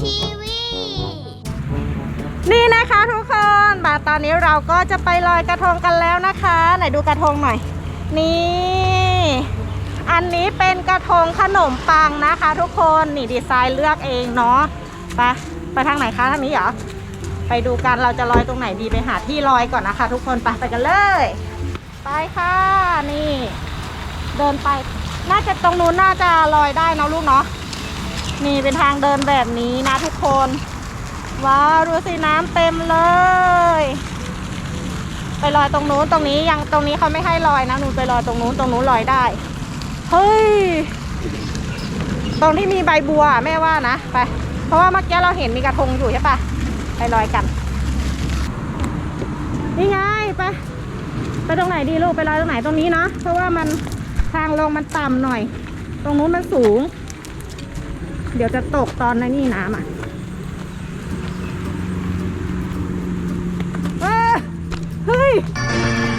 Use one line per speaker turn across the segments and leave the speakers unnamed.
ทีวี นี่นะคะทุกคนบาตอนนี้เราก็จะไปลอยกระทงกันแล้วนะคะ ไหนดูกระทงหน่อย นี่ อันนี้เป็นกระทงขนมปังนะคะ ทุกคน นี่ดีไซน์เลือกเองเนาะ ไป ไปทางไหนคะทางนี้เหรอ ไปดูกันเราจะลอยตรงไหนดีไปหาที่ลอยก่อนนะคะ ทุกคน ไปไปกันเลย ไปค่ะ นี่ เดินไป น่าจะตรงนู้นน่าจะลอยได้นะลูกเนาะ นี่เป็นทางเดินแบบนี้นะทุกคน ว้าวดูสิน้ำเต็มเลย ไปลอยตรงนู้นตรงนี้ยังตรงนี้เขาไม่ให้ลอยนะหนูไปลอยตรงนู้นตรงนู้นลอยได้ เฮ้ย ตรงที่มีใบบัวแม่ว่านะไป เพราะว่าเมื่อกี้เราเห็นมีกระทงอยู่ใช่ปะไปลอยกัน นี่ไงไปไปตรงไหนดีลูกไปลอยตรงไหนตรงนี้เนาะเพราะว่ามันทางลงมันต่ำหน่อย ตรงนู้นมันสูง เดี๋ยวจะตกตอนในนี่น้ำอะเอ้ยเฮ้ย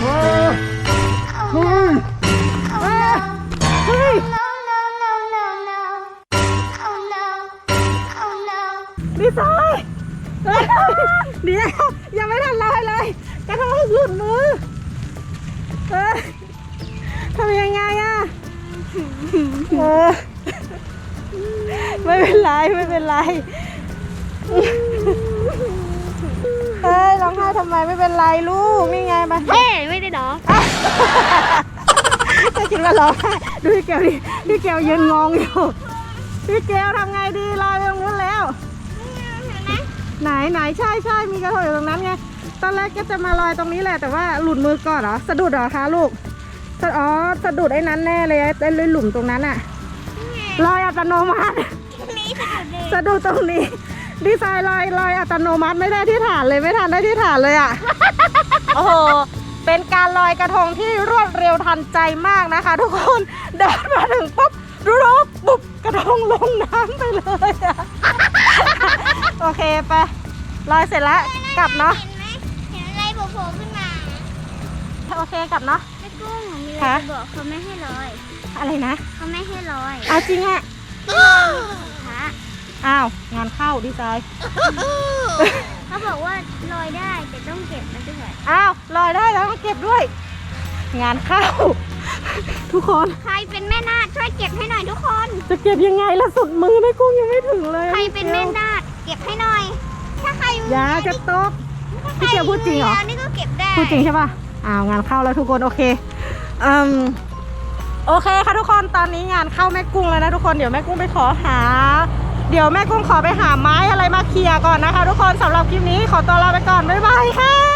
เฮ้ยเฮ้ยเอ้ยเฮ้ย
No, no, no, no, no. Oh no. Oh no.
ดีไซน์เฮ้ยเดี๋ยวยังไม่ทันลอยเลยกระทงหลุดมือเฮ้ยทำยังไงอะเออ ไม่เป็นไรไม่เป็นไรเฮ้ยร้องไห้ทำไมไม่เป็นไรลูกนี่ไงมา
เฮ้ไม่ได้ดอก
ก็คิดว่าร้องไห้ดูพี่เกลดิพี่เกลยืนงงอยู่พี่เกลทำไงดีลอยไปตรงนู้นแล้ว ไหนไหนใช่ใช่มีกระทงอยู่ตรงนั้นไงตอนแรกก็จะมาลอยตรงนี้แหละแต่ว่าหลุดมือก่อนเหรอสะดุดเหรอคะลูกสะอ๋อสะดุดไอ้นั้นแน่เลยไอ้ไอ้หลุมตรงนั้นอะ ลอยอัตโนมัติ
นี่สะดุดเลย
สะดุดตรงนี้ ดีไซน์ลอยลอยอัตโนมัติไม่ได้ที่ฐานเลยไม่ทันได้ที่ฐานเลยอะโอ้โห เป็นการลอยกระทงที่รวดเร็วทันใจมากนะคะ ทุกคนเดินมาถึงปุ๊บรู้รบปุ๊บกระทงลงน้ำไปเลยอะโอเคไปลอยเสร็จแล้วกลับเนาะ
เห็นไหมเห็นอะไรโผล่ๆขึ้นมา
โอเคกลับเนาะ
แม่กุ้งหนูมีอะไร
คะ
จะบอกเขาไม่ให้ลอย
อะไรนะ
เขาไม่ให้ลอย
เอาจริงอะ
พระ
อ้าวงานเข้าดีไซน์
เขาบอกว่าลอยได้แต่ต้องเก็บนะด้วย
อ้าวลอยได้แล้วก็เก็บด้วย งานเข้า ทุกคน
ใครเป็นแม่นาคช่วยเก็บให้หน่อยทุกคน
จะเก็บยังไงล่ะสุดมือแม่กุ้งยังไม่ถึงเลย
ใครเป็นแม่นาคเก็บให้หน่อย ถ้าใคร
อย่าจะตก พี่เกียวพูดจริงเหรอ
ใคนี่ก็เก็บได้
พูดจริงใช่ป่ะ อ้าวงานเข้าแล้วทุกคนโอเคอืมโอเคค่ะทุกคนตอนนี้งานเข้าแม่กุ้งแล้วนะทุกคนเดี๋ยวแม่กุ้งไปขอหา เดี๋ยวแม่กุ้งขอไปหาไม้อะไรมาเคลียร์ก่อนนะคะ ทุกคนสำหรับคลิปนี้ขอตัวลาไปก่อนบ๊ายบายค่ะ